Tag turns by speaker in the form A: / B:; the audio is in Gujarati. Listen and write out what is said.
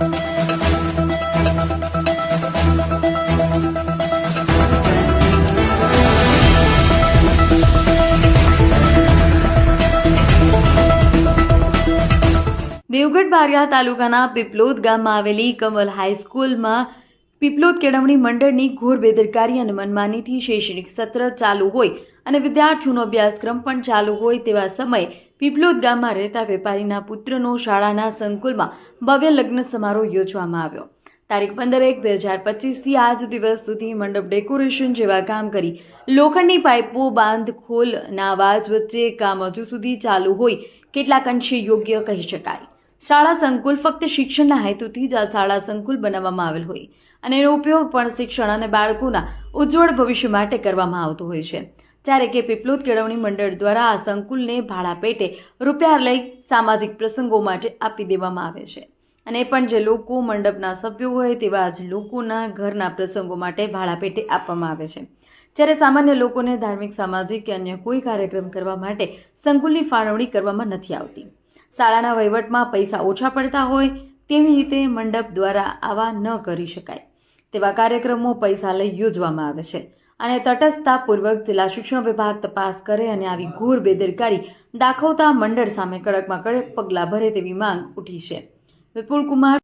A: દેવગઢ બારિયા તાલુકાના પીપલોદ ગામમાં આવેલી કમલ હાઈસ્કૂલમાં પીપલોદ કેળવણી મંડળની ઘોર બેદરકારી અને મનમાનીથી શૈક્ષણિક સત્ર ચાલુ હોય અને વિદ્યાર્થીઓનો અભ્યાસક્રમ પણ ચાલુ હોય તેવા સમયે પીપલોદ ગામમાં રહેતા વેપારીના પુત્રનો શાળાના સંકુલમાં ભવ્ય લગ્ન સમારોહ યોજવામાં આવ્યો. તારીખ પંદર એક બે હજાર પચીસથી આજ દિવસ સુધી મંડપ ડેકોરેશન જેવા કામ કરી લોખંડની પાઇપો, બાંધ ખોલના અવાજ વચ્ચે કામ હજુ સુધી ચાલુ હોય, કેટલાક અંશે યોગ્ય કહી શકાય. શાળા સંકુલ ફક્ત શિક્ષણના હેતુથી જ આ શાળા સંકુલ બનાવવામાં આવેલ હોય અને એનો ઉપયોગ પણ શિક્ષણ અને બાળકોના ઉજ્જવળ ભવિષ્ય માટે કરવામાં આવતો હોય છે. જ્યારે કે પીપલોદ કેળવણી મંડળ દ્વારા આ સંકુલને ભાડા પેટે રૂપિયા લઈ સામાજિક પ્રસંગો માટે આપી દેવામાં આવે છે. અને પણ જે લોકો મંડપના સભ્યો હોય તેવા જ લોકોના ઘરના પ્રસંગો માટે ભાડા પેટે આપવામાં આવે છે. જ્યારે સામાન્ય લોકોને ધાર્મિક, સામાજિક કે અન્ય કોઈ કાર્યક્રમ કરવા માટે સંકુલની ફાળવણી કરવામાં નથી આવતી. શાળાના વહીવટમાં પૈસા ઓછા પડતા હોય તેવી રીતે મંડપ દ્વારા આવા ન કરી શકાય. તેવા કાર્યક્રમો પૈસા લઈ યોજવામાં આવે છે અને તટસ્થતાપૂર્વક જિલ્લા શિક્ષણ વિભાગ તપાસ કરે અને આવી ઘોર બેદરકારી દાખવતા મંડળ સામે કડકમાં કડક પગલાં ભરે તેવી માંગ ઉઠી છે. વિપુલ કુમાર